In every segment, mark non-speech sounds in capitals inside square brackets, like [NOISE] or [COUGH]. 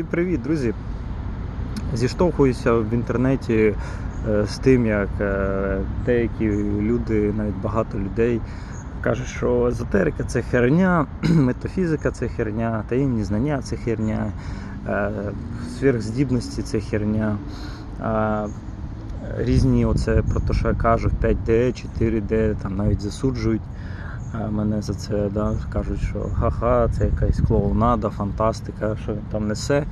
Всім привіт, друзі! Зіштовхуюся в інтернеті е, з тим, як е, деякі люди, навіть багато людей, кажуть, що езотерика це херня, [CLEARS THROAT] метафізика це херня, таємні знання це херня, е, сверхздібності це херня. Різні, оце про те, що я кажу, 5D, 4D, там навіть засуджують мене за це, да, кажуть, що ха-ха, це якась клоунада, фантастика, що він там несе,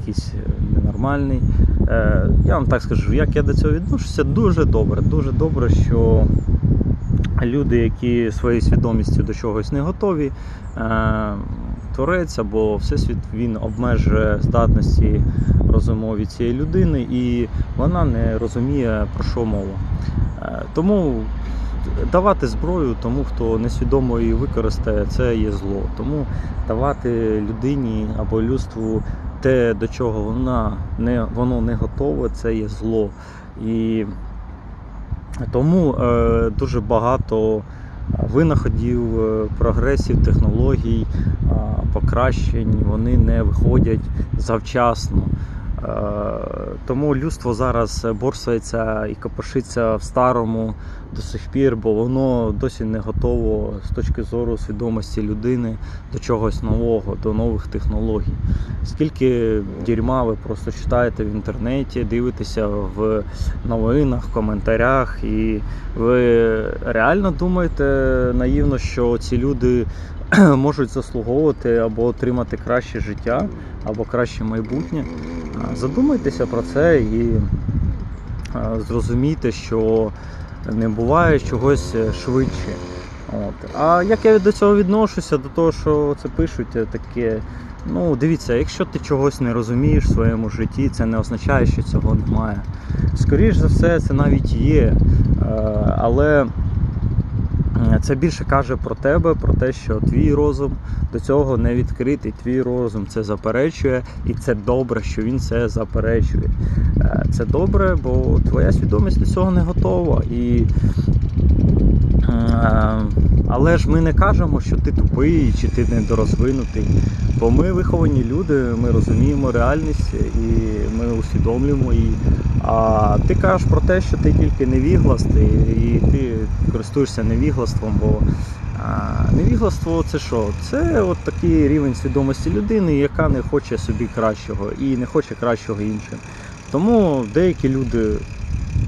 якийсь е, ненормальний. Е, я вам так скажу, як я до цього відношуся, дуже добре. Дуже добре, що люди, які своєю свідомістю до чогось не готові, е, творець або всесвіт він обмежує здатності розумові цієї людини, і вона не розуміє про що мова. Е, Тому давати зброю тому, хто несвідомо її використає, це є зло. Тому давати людині або людству те, до чого вона не, воно не готове, це є зло. І тому е, дуже багато винаходів, е, прогресів, технологій, е, покращень вони не виходять завчасно. Е, Тому людство зараз борсається і копошиться в старому до сих пір, бо воно досі не готово з точки зору свідомості людини до чогось нового, до нових технологій. Скільки дерьма ви просто читаєте в інтернеті, дивитеся в новинах, в коментарях, і ви реально думаєте наївно, що ці люди [CLEARS THROAT] можуть заслуговувати або отримати краще життя, або краще майбутнє. Задумайтеся про це і зрозумійте, що не буває чогось швидше. От. А як я до цього відношуся, до того, що це пишуть, е, таке. Ну, дивіться, якщо ти чогось не розумієш в своєму житті, це не означає, що цього немає. Скоріше за все, це навіть є. Е, Але е, це більше каже про тебе, про те, що твій розум до цього не відкритий. Твій розум це заперечує, і це добре, що він це заперечує. Е, Це добре, бо твоя свідомість до цього не готова. І Е, Але ж ми не кажемо, що ти тупий чи ти недорозвинутий. Бо ми виховані люди, ми розуміємо реальність і ми усвідомлюємо її. А ти кажеш про те, що ти тільки невігласт, і, ти користуєшся невіглаством, бо невігластво це що? Це от такий рівень свідомості людини, яка не хоче собі кращого і не хоче кращого іншим. Тому деякі люди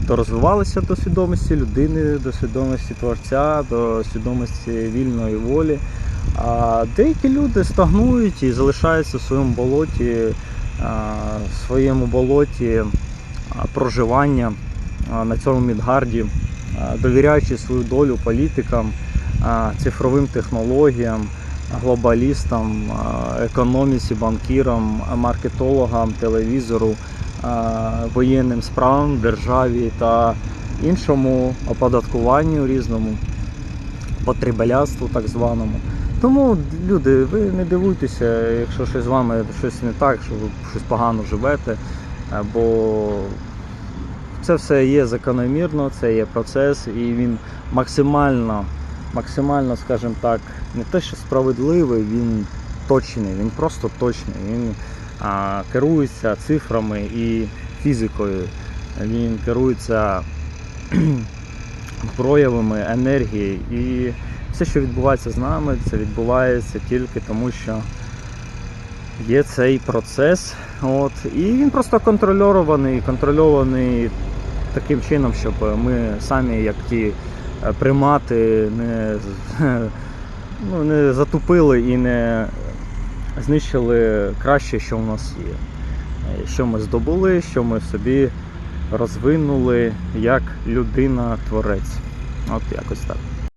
дорозвивалися до свідомості людини, до свідомості творця, до свідомості вільної волі. А деякі люди стагнують і залишаються в своєму болоті, в своєму болоті проживання на цьому Мідгарді, довіряючи свою долю політикам, цифровим технологіям, глобалістам, економіці, банкірам, маркетологам, телевізору воєнним справам, державі та іншому оподаткуванню різному, потребеляцтву так званому. Тому, люди, ви не дивуйтеся, якщо щось з вами щось не так, що ви щось погано живете, бо це все є закономірно, це є процес, і він максимально, максимально, скажімо так, не те, що справедливий, він точний, він просто точний. Він керується цифрами і фізикою. Він керується [CLEARS THROAT] проявами енергії. І все, що відбувається з нами, це відбувається тільки тому, що є цей процес. От, і він просто контрольований, контрольований таким чином, щоб ми самі, як ті е, примати, не, [LAUGHS] ну, не затупили і не знищили краще, що в нас є. Е, Що ми здобули, що ми собі розвинули як людина-творець. От якось так.